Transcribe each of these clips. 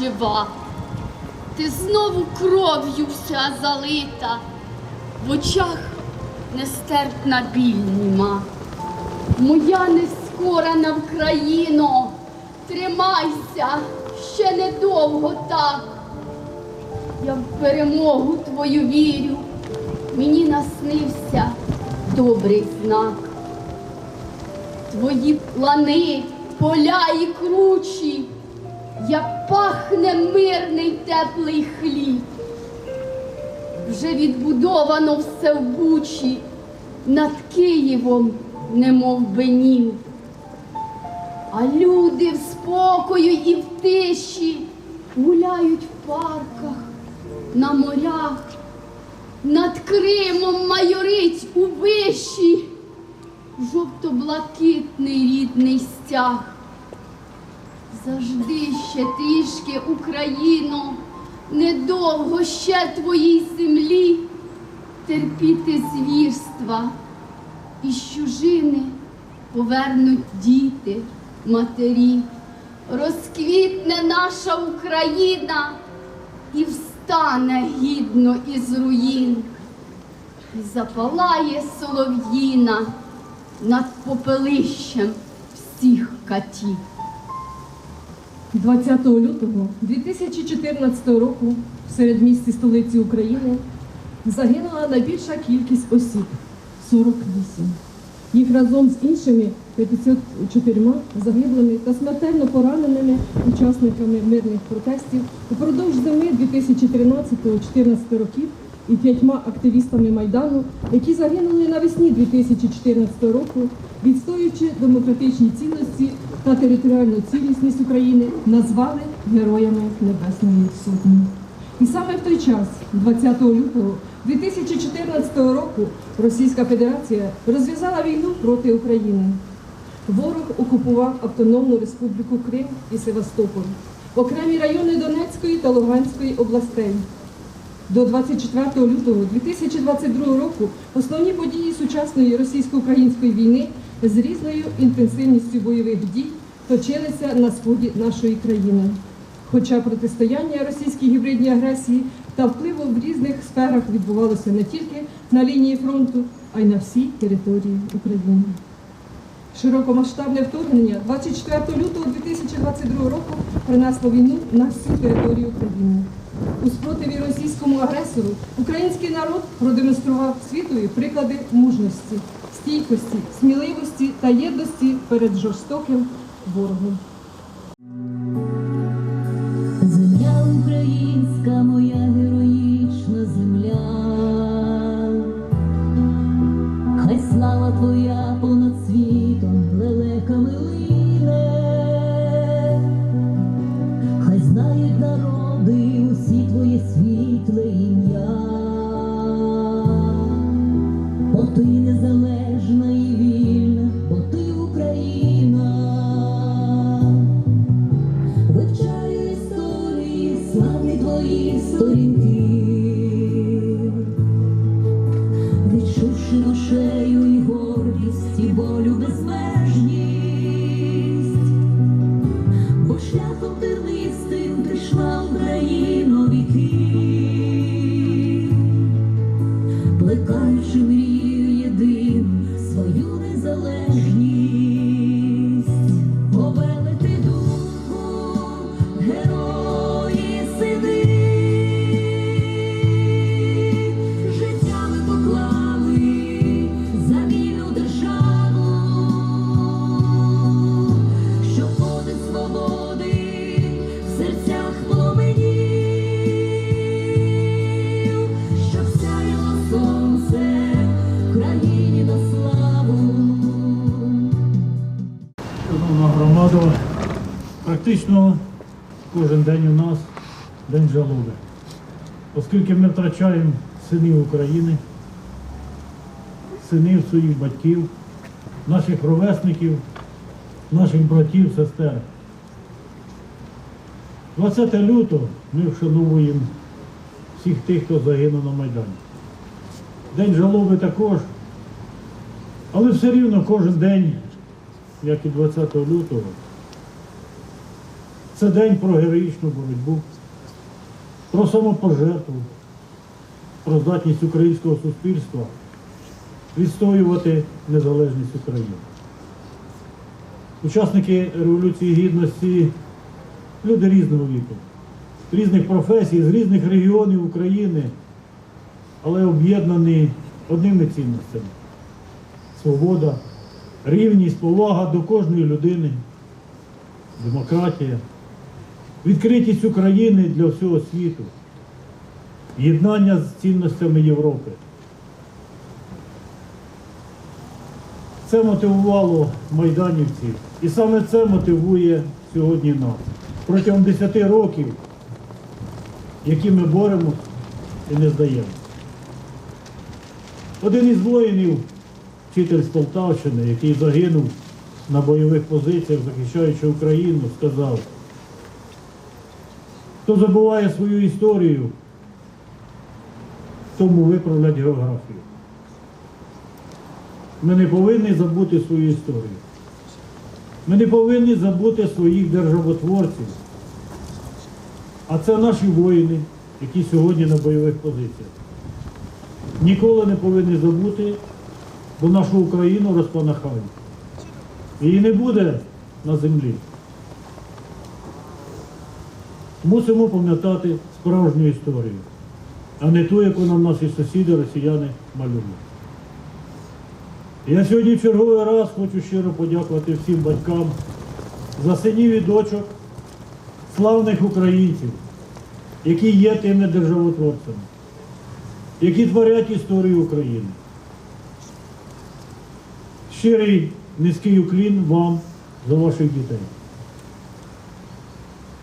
жива. Ти знову кров'ю вся залита, в очах нестерпна біль німа. Моя нескорена Вкраїно, тримайся ще недовго так. Я в перемогу твою вірю, мені наснився добрий знак. Твої плани, поля і кручі, як пахне мирний теплий хліб. Вже відбудовано все в бучі, над Києвом, немов бенів. А люди в спокою і в тиші гуляють в парках, на морях, над Кримом майорить у виші жовто-блакитний рідний стяг. Завжди ще трішки, Україно, недовго ще твоїй землі терпіти звірства, і з чужини повернуть діти, матері. Розквітне наша Україна і встане гідно із руїн, і запалає солов'їна над попелищем всіх катів. 20 лютого 2014 року в середмісті столиці України загинула найбільша кількість осіб 48. Їх разом з іншими 54 загиблими та смертельно пораненими учасниками мирних протестів упродовж зими 2013-2014 років і п'ятьма активістами Майдану, які загинули навесні 2014 року, відстоюючи демократичні цінності та територіальну цілісність України, назвали героями Небесної Сотні. І саме в той час, 20 лютого 2014 року, Російська Федерація розв'язала війну проти України. Ворог окупував Автономну Республіку Крим і Севастополь, окремі райони Донецької та Луганської областей. До 24 лютого 2022 року основні події сучасної російсько-української війни з різною інтенсивністю бойових дій точилися на сході нашої країни. Хоча протистояння російській гібридній агресії та впливу в різних сферах відбувалося не тільки на лінії фронту, а й на всій території України. Широкомасштабне вторгнення 24 лютого 2022 року принесло війну на всю територію України. У спротиві російському агресору український народ продемонстрував світові приклади мужності, стійкості, сміливості та єдності перед жорстоким ворогом. Практично кожен день у нас день жалоби. Оскільки ми втрачаємо синів України, синів своїх батьків, наших ровесників, наших братів, сестер. 20 лютого ми вшановуємо всіх тих, хто загинув на Майдані. День жалоби також, але все рівно кожен день як і 20 лютого, Це день про героїчну боротьбу, про самопожертву, про здатність українського суспільства відстоювати незалежність України. Учасники Революції Гідності люди різного віку, різних професій, з різних регіонів України, але об'єднані одними цінностями. Свобода, рівність, повага до кожної людини, демократія, відкритість України для всього світу, єднання з цінностями Європи. Це мотивувало майданівців. І саме це мотивує сьогодні нас. Протягом 10 років, які ми боремося і не здаємо. Один із воїнів, вчитель з Полтавщини, який загинув на бойових позиціях, захищаючи Україну, сказав, хто забуває свою історію, тому виправлять географію. Ми не повинні забути свою історію. Ми не повинні забути своїх державотворців. А це наші воїни, які сьогодні на бойових позиціях. Ніколи не повинні забути, бо нашу Україну розпанахають. Її не буде на землі. Мусимо пам'ятати справжню історію, а не ту, яку нам наші сусіди, росіяни малюють. Я сьогодні в черговий раз хочу щиро подякувати всім батькам за синів і дочок славних українців, які є тими державотворцями, які творять історію України. Щирий низький уклін вам за ваших дітей.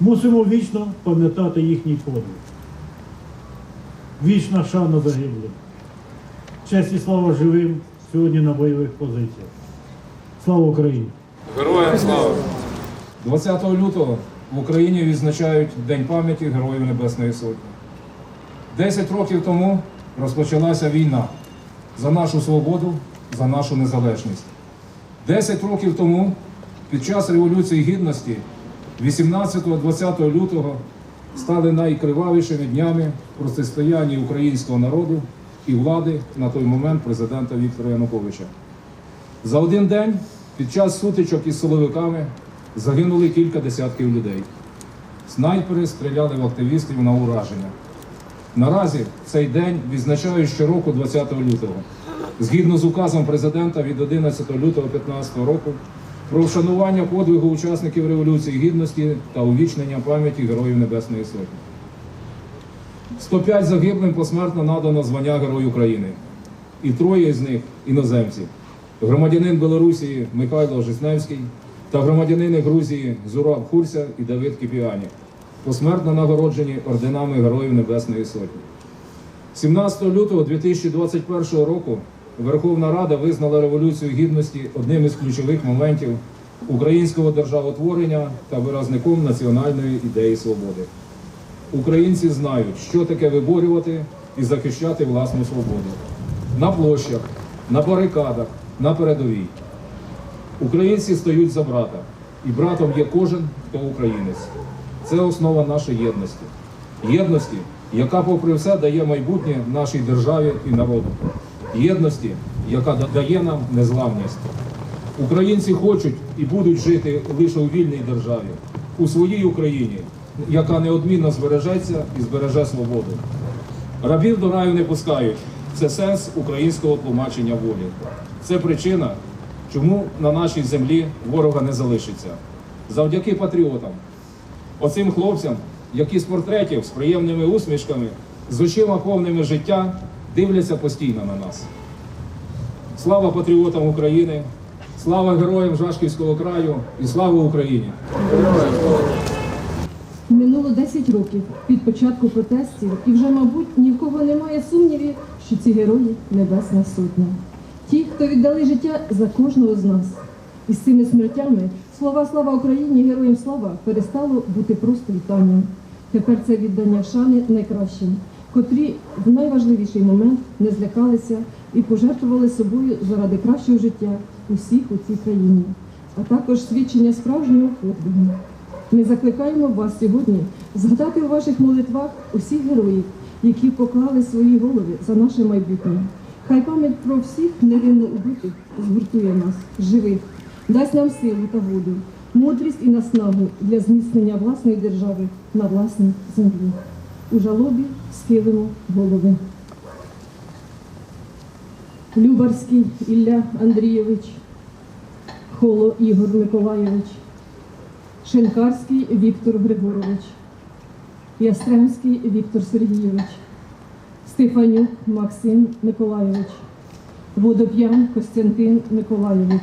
Мусимо вічно пам'ятати їхній подвиг. Вічна шана загиблим. Честь і слава живим сьогодні на бойових позиціях. Слава Україні! Героям слава! 20 лютого в Україні відзначають День пам'яті Героїв Небесної Сотні. Десять років тому розпочалася війна за нашу свободу, за нашу незалежність. Десять років тому, під час Революції Гідності, 18-20 лютого, стали найкривавішими днями протистояння українського народу і влади на той момент президента Віктора Януковича. За один день під час сутичок із силовиками загинули кілька десятків людей. Снайпери стріляли в активістів на ураження. Наразі цей день відзначають щороку 20 лютого. Згідно з указом президента від 11 лютого 2015 року про вшанування подвигу учасників Революції Гідності та увічнення пам'яті Героїв Небесної Сотні. 105 загиблим посмертно надано звання Герой України. І троє з них іноземці. Громадянин Білорусі Михайло Жизневський та громадянини Грузії Зураб Хурся і Давид Кіпіані. Посмертно нагороджені орденами Героїв Небесної Сотні. 17 лютого 2021 року Верховна Рада визнала Революцію Гідності одним із ключових моментів українського державотворення та виразником національної ідеї свободи. Українці знають, що таке виборювати і захищати власну свободу на площах, на барикадах, на передовій. Українці стають за брата, і братом є кожен, хто українець. Це основа нашої єдності. Єдності, яка, попри все, дає майбутнє нашій державі і народу. Єдності, яка дає нам незламність. Українці хочуть і будуть жити лише у вільній державі, у своїй Україні, яка неодмінно збережеться і збереже свободу. Рабів до раю не пускають. Це сенс українського тлумачення волі. Це причина, чому на нашій землі ворога не залишиться. Завдяки патріотам, оцим хлопцям, які з портретів з приємними усмішками, з очима повними життя, дивляться постійно на нас. Слава патріотам України, слава героям Жашківського краю і слава Україні! Минуло 10 років від початку протестів, і вже, мабуть, ні в кого немає сумнівів, що ці герої Небесна Сотня. Ті, хто віддали життя за кожного з нас. І з цими смертями слова Слава Україні, героям слава перестало бути просто вітанням. Тепер це віддання шани найкращим, котрі в найважливіший момент не злякалися і пожертвували собою заради кращого життя усіх у цій країні, а також свідчення справжнього подвигу. Ми закликаємо вас сьогодні згадати у ваших молитвах усіх героїв, які поклали свої голови за наше майбутнє. Хай пам'ять про всіх невинно убитих згуртує нас, живих, дасть нам силу та волю, мудрість і наснагу для зміцнення власної держави на власній землі. У жалобі схилимо голови. Любарський Ілля Андрійович, Холо Ігор Миколайович, Шинкарський Віктор Григорович, Ястремський Віктор Сергійович, Стефанюк Максим Миколайович, Водоп'ян Костянтин Миколайович,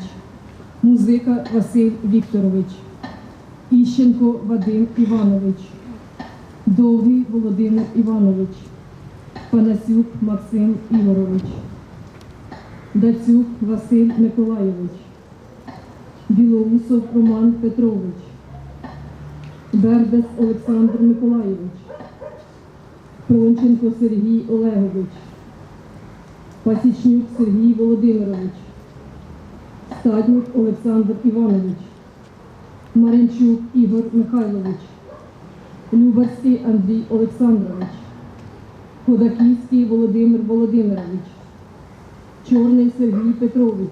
Музика Василь Вікторович, Іщенко Вадим Іванович, Довгий Володимир Іванович, Панасюк Максим Ігорович, Дацюк Василь Миколайович, Білоусов Роман Петрович, Бердес Олександр Миколайович, Пронченко Сергій Олегович, Пасічнюк Сергій Володимирович, Стаднюк Олександр Іванович, Маринчук Ігор Михайлович, Любарський Андрій Олександрович, Ходаківський Володимир Володимирович, Чорний Сергій Петрович,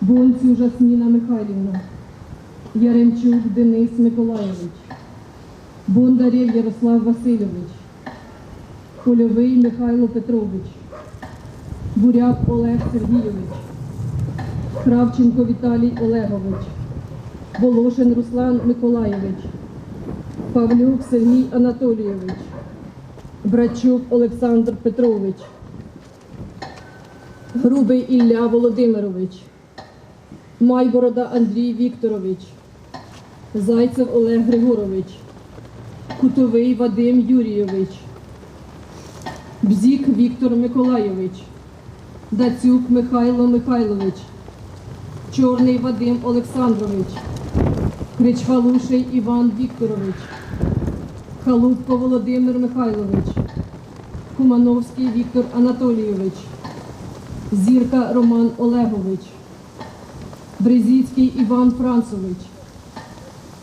Бонцю Жасміна Михайлівна, Яремчук Денис Миколайович, Бондарєв Ярослав Васильович, Польовий Михайло Петрович, Буряк Олег Сергійович, Кравченко Віталій Олегович, Волошин Руслан Миколайович, Павлюк Сергій Анатолійович, Брачук Олександр Петрович, Грубий Ілля Володимирович, Майборода Андрій Вікторович, Зайцев Олег Григорович, Кутовий Вадим Юрійович, Бзік Віктор Миколайович, Дацюк Михайло Михайлович, Чорний Вадим Олександрович, Кричвалуший Іван Вікторович, Халупко Володимир Михайлович, Кумановський Віктор Анатолійович, Зірка Роман Олегович, Брезіцький Іван Францович,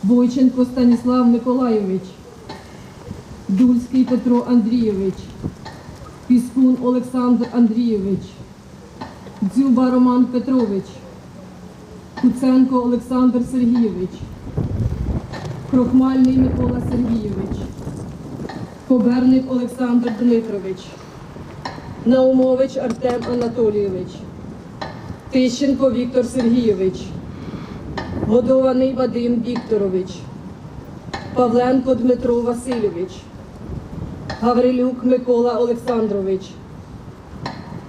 Бойченко Станіслав Миколайович, Дульський Петро Андрійович, Піскун Олександр Андрійович, Дзюба Роман Петрович, Куценко Олександр Сергійович, Крохмальний Микола Сергійович, Коберник Олександр Дмитрович, Наумович Артем Анатолійович, Тищенко Віктор Сергійович, Годований Вадим Вікторович, Павленко Дмитро Васильович, Гаврилюк Микола Олександрович,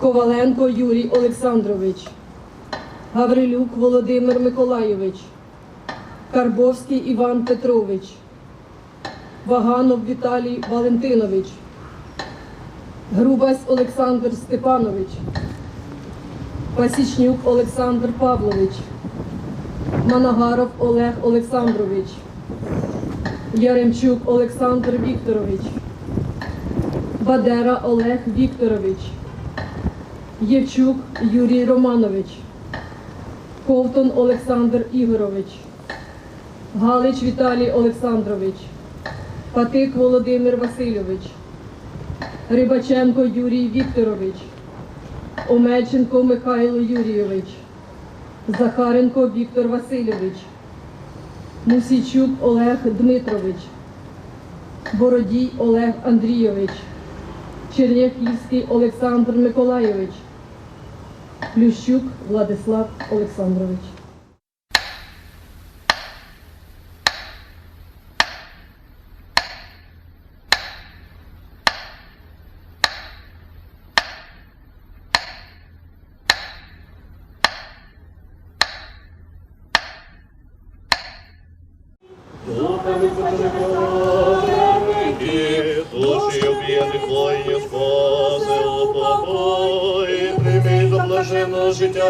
Коваленко Юрій Олександрович, Гаврилюк Володимир Миколайович, Карбовський Іван Петрович, Ваганов Віталій Валентинович, Грубась Олександр Степанович, Пасічнюк Олександр Павлович, Манагаров Олег Олександрович, Яремчук Олександр Вікторович, Бадера Олег Вікторович, Євчук Юрій Романович, Ковтон Олександр Ігорович, Галич Віталій Олександрович, Патик Володимир Васильович, Рибаченко Юрій Вікторович, Омельченко Михайло Юрійович, Захаренко Віктор Васильович, Мусійчук Олег Дмитрович, Бородій Олег Андрійович, Черняхівський Олександр Миколайович, Плющук Владислав Олександрович.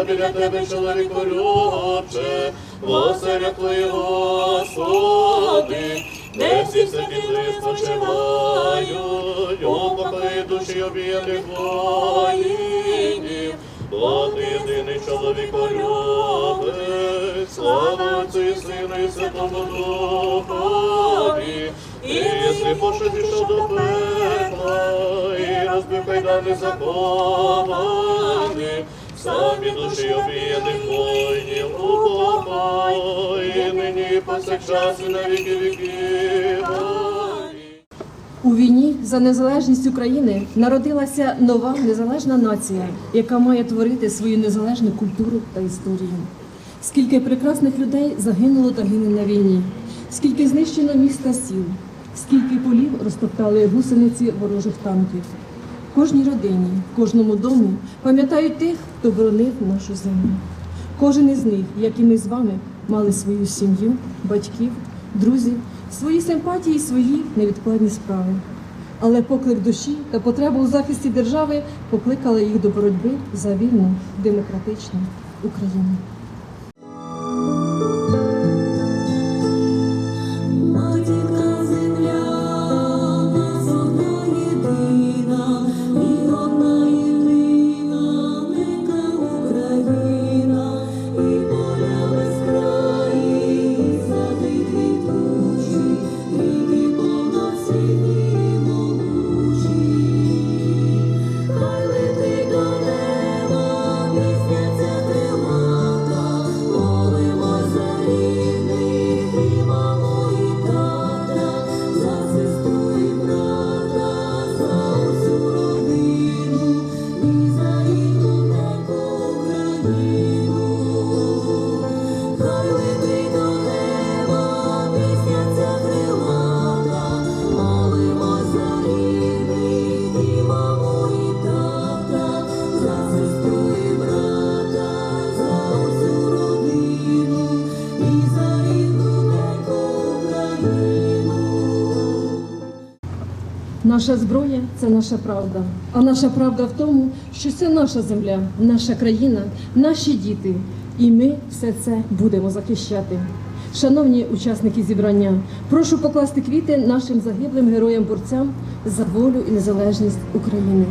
Біля тебе, чоловіку любче, Воселя Твоєго, Господи, де всі сиділи спочивають, упокої душі об'єдних воїнів, Бо ти єдиний чоловіколюбець, слава Отцю і Сину і Святому Духові, і єси пошли пішов до пекла, і розбив кайдани заковані, самі душі обієних воїнів упокої, нині повсякчас і на віки віків. У війні за незалежність України народилася нова незалежна нація, яка має творити свою незалежну культуру та історію. Скільки прекрасних людей загинуло та гине на війні, скільки знищено міст та сіл, скільки полів розтоптали гусениці ворожих танків. Кожній родині, кожному дому пам'ятають тих, хто боронив нашу землю. Кожен із них, як і ми з вами, мали свою сім'ю, батьків, друзів, свої симпатії, свої невідкладні справи. Але поклик душі та потреба у захисті держави покликали їх до боротьби за вільну, демократичну Україну. Наша зброя це наша правда. А наша правда в тому, що це наша земля, наша країна, наші діти. І ми все це будемо захищати. Шановні учасники зібрання, прошу покласти квіти нашим загиблим героям-борцям за волю і незалежність України.